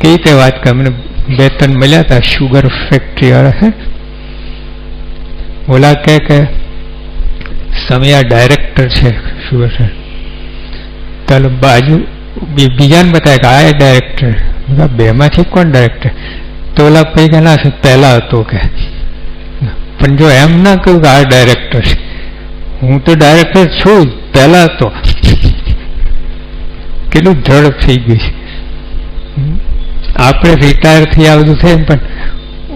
કઈ રીતે વાત કરે મને બે ત્રણ મળ્યા હતા શુગર ફેક્ટરી વાળા હે ઓલા કે કે સમયા ડાયરેક્ટર છે શુગર ચાલો બાજુ બીજાને બતાવે કે આ ડાયરેક્ટર બે માંથી કોણ ડાયરેક્ટર તો ઓલા પૈકી ના છે પહેલા હતો કે પણ જો એમ ના કહ્યું કે આ ડાયરેક્ટર છે હું તો ડાયરેક્ટર છું પહેલા હતો કેટલું ઝડપ થઈ ગયું છે. આપણે રિટાયર આ બધું થાય પણ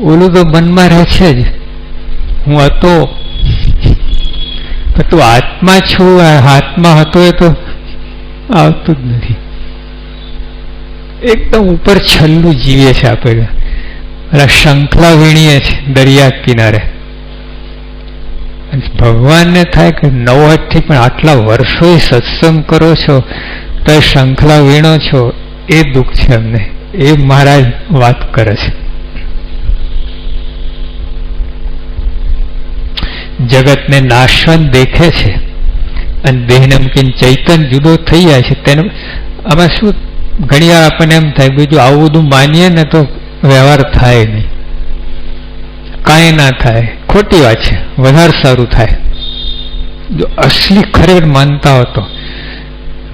ઓલું તો મનમાં રહે છે જ. હું હતો. પણ તું આત્મા છું હાથમાં હતો એ તો આવતું જ નથી. એકદમ ઉપર છલ્લું જીવીએ છે આપણે પેલા શંખલા વીણીએ છે દરિયા કિનારે. ભગવાનને થાય કે નવથી પણ આટલા વર્ષોએ સત્સંગ કરો છો, તો શંખલા વીણો છો, એ દુઃખ છે અમને. એ મહારાજ વાત કરે છે. જગતને નાશવંત દેખે છે અને દેહને મૂકીને ચૈતન જુદો થઈ જાય છે. તેને આમાં શું ઘણી વાર આપણને એમ થાય બીજું આવું બધું માનીએ ને તો વ્યવહાર થાય નહીં. કાંઈ ના થાય. ખોટી વાત છે. વધારે સારું થાય. જો અસલી ખરેખર માનતા હો તો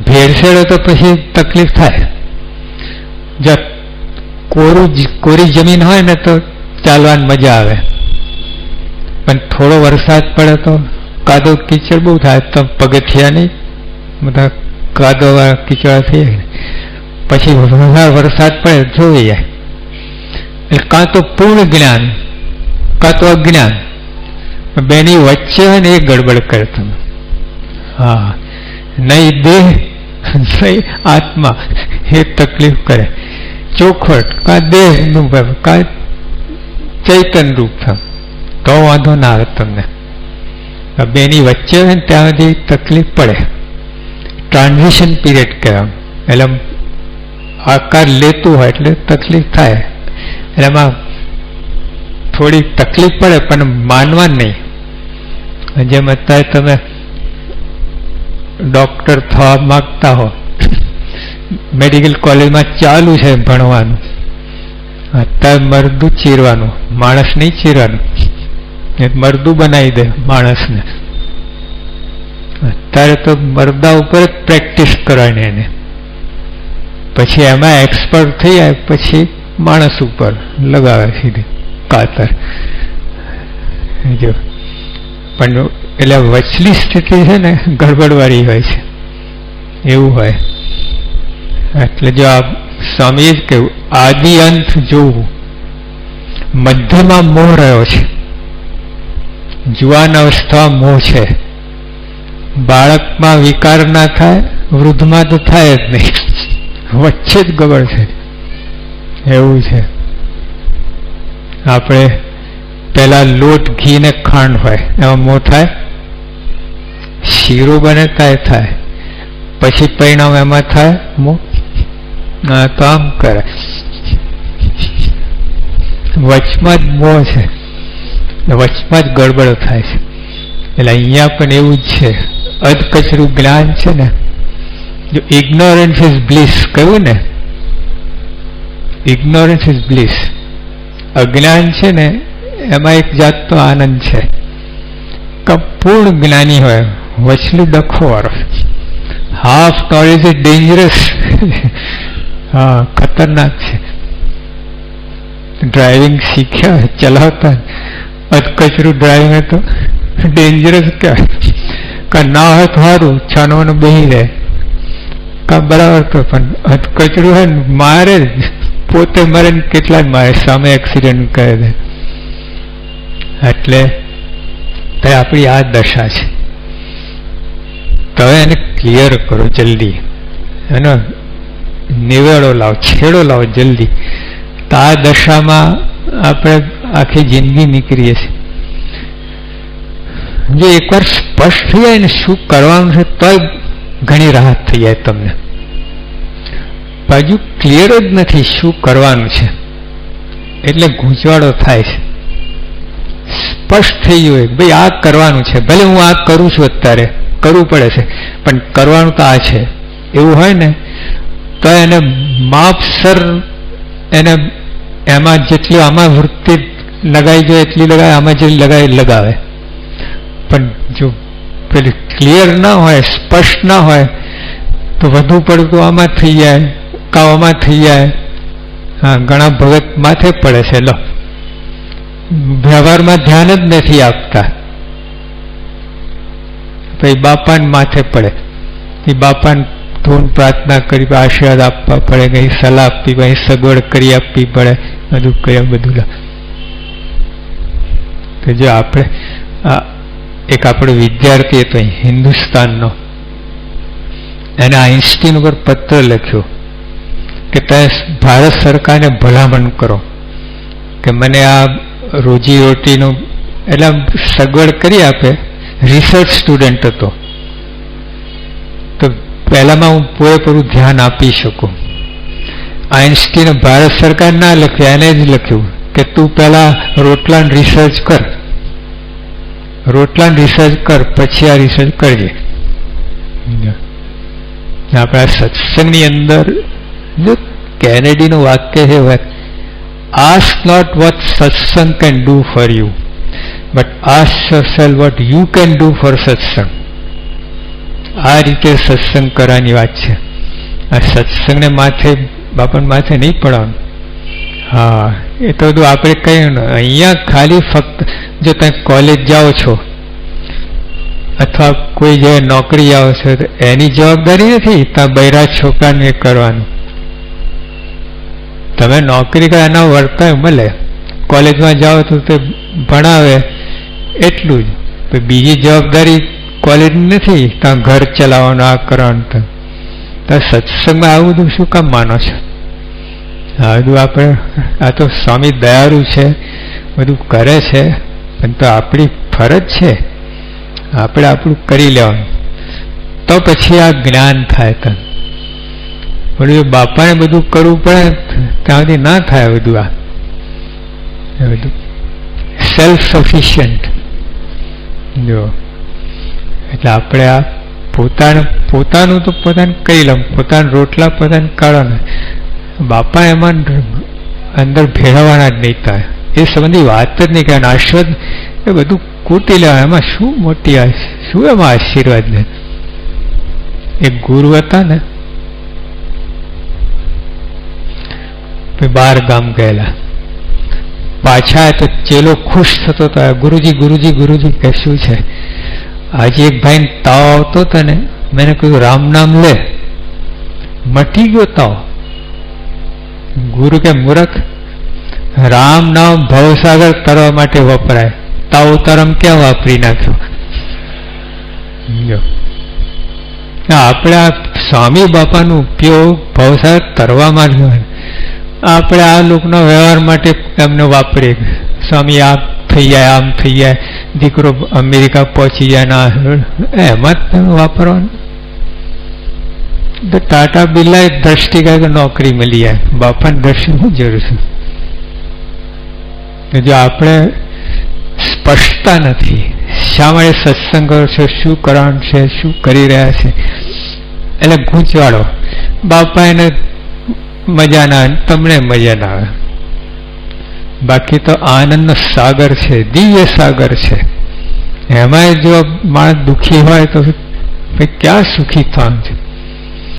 ભેળસેળ તો પછી તકલીફ થાય. જો કોરું કોરી જમીન હોય ને તો ચાલવાની મજા આવે. પણ થોડો વરસાદ પડે તો કાદો કીચડ બહુ થાય. તો પગથિયા નહીં. બધા કાદો કીચડા થઈ જાય પછી વરસાદ પડે જોઈ જાય. એટલે કાં તો પૂર્ણ જ્ઞાન, કાં તો અજ્ઞાન. બેની વચ્ચે હોય ને એ ગડબડ કરે તમે. હા. નહીં દેહ, નહીં આત્મા. એ તકલીફ કરે. ચોખવટ કા દેહનું કા ચૈતન રૂપ તો વાંધો ના આવે તમને. બેની વચ્ચે હોય ને ત્યાં સુધી તકલીફ પડે. ટ્રાન્ઝિશન પીરિયડ કહેવાય. એટલે આકાર લેતું હોય એટલે તકલીફ થાય. એમાં થોડી તકલીફ પડે, પણ માનવા નહીં. જેમ અત્યારે તમે ડોક્ટર થવા માગતા હો મેડિકલ કોલેજમાં ચાલુ છે ભણવાનું. અત્યારે મરદું ચીરવાનું, માણસ નહીં ચીરવાનું. મરદું બનાવી દે માણસને. અત્યારે તો મરદા ઉપર જ પ્રેક્ટિસ કરવાની એને. પછી એમાં એક્સપર્ટ થઈ જાય, પછી માણસ ઉપર લગાવે સીધી, કાતર. જો, પણ એટલે વચલી સ્થિતિ છે ને, ગડબડવાળી હોય છે. એવું હોય. એટલે જો આ સ્વામીએ જ કહ્યું, આદિ અંત જોવું મધ્યમાં મોહ રહ્યો છે. જુવાન અવસ્થા મોહ છે. બાળકમાં વિકાર ના થાય, વૃદ્ધમાં તો થાય જ નહીં. વચ્ચે જ ગબડ છે. એવું છે. આપણે પેલા લોટ, ઘી ને ખાંડ હોય, એમાં મોં થાય. શીરો બને થાય થાય. પછી પરિણામ એમાં થાય મોં તો કરે. વચમાં જ મોં છે. વચમાં જ ગડબડ થાય છે. એટલે અહીંયા પણ એવું જ છે. અધકચરું જ્ઞાન છે ને. જો ઇગ્નોરન્સ ઇઝ બ્લિસ કહ્યું ને? ઇગ્નોરન્સ ઇઝ બ્લિસ અજ્ઞાન છે ને, એમાં એક જાતનો આનંદ છે. કપૂર્ણ પૂર્ણ જ્ઞાની હોય વચલું ડખો વાળો. હાફ નોલેજ ઇઝ ડેન્જરસ હા, ખતરનાક છે. ડ્રાઇવિંગ શીખ્યા ચલાવતા અધકચરું ડ્રાઇવિંગ હતો ડેન્જરસ કહેવાય. ના હોય તો સારું, છાનવાનું બેહી રહે. કા બરાબર તો પણ અધકચરું હોય ને, મારે પોતે મરે ને કેટલા મારે સામે એક્સિડન્ટ કરે છે. એટલે તો આપણી આ દશા છે. તમે એને ક્લિયર કરો જલ્દી. એનો નિવેડો લાવો, છેડો લાવો જલ્દી. તો આ દશામાં આપણે આખી જિંદગી નીકળીએ છીએ. જો એકવાર સ્પષ્ટ થઈ જાય ને શું કરવાનું છે તો ઘણી રાહત થઈ જાય તમને. બાજુ ક્લિયર જ નથી શું કરવાનું છે. એટલે ગૂંચવાડો થાય છે. સ્પષ્ટ થઈ ગયું ભાઈ આ કરવાનું છે, ભલે હું આ કરું છું અત્યારે, કરવું પડે છે, પણ કરવાનું તો આ છે. એવું હોય ને તો એને માપસર એને એમાં જેટલી આમાં વૃત્તિ લગાઈ જાય, એટલી લગાવે આમાં જેટલી લગાવી લગાવે. પણ જો પેલી ક્લિયર ના હોય, સ્પષ્ટ ના હોય, તો વધુ પડતું આમાં થઈ જાય, કાવામાં થઈ જાય. હા, ઘણા ભગત માથે પડે છે, લો. વ્યવહારમાં ધ્યાન જ નથી આપતા. પછી બાપાને માથે પડે. એ બાપાને ધૂન પ્રાર્થના કરી, આશીર્વાદ આપવા પડે, કંઈ સલાહ આપવી, કંઈ સગવડ કરી આપવી પડે બધું કર્યા બધું તો જો આપણે એક આપણો વિદ્યાર્થી હતો હિન્દુસ્તાનનો, એને આઈન્સ્ટીન ઉપર પત્ર લખ્યો કે તમે ભારત સરકારને ભલામણ કરો. કે મને આ રોજી રોટીનું એટલે સગવડ કરી આપે, રિસર્ચ સ્ટુડન્ટ હતો. પહેલામાં હું પૂરેપૂરું ધ્યાન આપી શકું. આઇન્સ્ટીને ભારત સરકાર ના લખ્યું એને જ લખ્યું કે તું પહેલા રોટલાન રિસર્ચ કર. રોટલાન રિસર્ચ કર, પછી આ રિસર્ચ કરજે આપણા સત્સંગની અંદર જો કેનેડીનું વાક્ય છે ask not what satsang can do for you but ask cell what you can do for satsang. આ રીતે સત્સંગ કરવાની વાત છે. આ સત્સંગને માથે, બાપણ માથે નહીં પડવાનું હા, એ તો બધું આપણે કહ્યું અહીંયા ખાલી ફક્ત જો તમે કોલેજ જાઓ છો, અથવા કોઈ જગ્યાએ નોકરી આવો છો, તો એની જવાબદારી નથી, ત્યાં બૈરા છોકરાને કરવાનું. તમે નોકરી કરો, એના વર્તન મળે. કોલેજમાં જાઓ તો તે ભણાવે, એટલું જ. બીજી જવાબદારી કોલેજ નથી. ત્યાં ઘર ચલાવવાનું આ કરવાનું તો. સત્સંગમાં આવું બધું શું કામ માનો છો? આ બધું આપણે, આ તો સ્વામી દયાળુ છે, બધું કરે છે, પણ તો આપણી ફરજ છે. આપણે આપણું કરી લેવાનું. તો પછી આ જ્ઞાન થાય તને. બધું બાપાને બધું કરવું પડે, ત્યાં સુધી ના થાય બધું આ. બધું. સેલ્ફ સફિશિયન્ટ જો. એટલે આપણે આ પોતાનું પોતાનું તો પોતાને કહી લઉં, પોતાના રોટલા પોતાને કાઢવાના બાપા એમાં અંદર ભેળવવાના જ નહીં થાય. એ સંબંધી વાત જ નહીં કે આશ્વદ એ બધું કૂટી લેવા. એમાં શું મોટી શું એમાં આશીર્વાદ ને? એક ગુરુ હતા ને. બાર ગામ ગયેલા. પાછા તો ચેલો ખુશ થતો હતો ગુરુજી ગુરુજી ગુરુજી, કે શું છે? આજે એક ભાઈ તાવ આવતો હતો ને, મેં કહ્યું, રામ નામ લે. મટી ગયો તાવ. ગુરુ કે, મૂરખ, રામ નામ ભવસાગર તરવા માટે વપરાય. તાવ તરમ ક્યાં વાપરી નાખ્યો? આપણે આ સ્વામી બાપાનો ઉપયોગ ભવસાગર તરવામાં જ આપણે આ લોકોના વ્યવહાર માટે એમને વાપરીએ. સ્વામી આ થઈ જાય, આમ થઈ જાય. દીકરો અમેરિકા પહોંચી જાય ના એમાં જ તમે વાપરવાનું. તો ટાટા બિરલા દ્રષ્ટિ કહે નોકરી મળી જાય. બાપાને દ્રષ્ટિ શું જરૂર છે. જો આપણે સ્પષ્ટતા નથી, શા માટે સત્સંગ છે, શું કરવાનું છે, શું કરી રહ્યા છે? એટલે ગૂંચવાડો. બાપા એને મજા ના આવે, તમને મજા ના આવે. બાકી તો આનંદનો સાગર છે, દિવ્ય સાગર છે. એમાંય જો માણસ દુઃખી હોય તો ક્યાં સુખી થવાનું છે?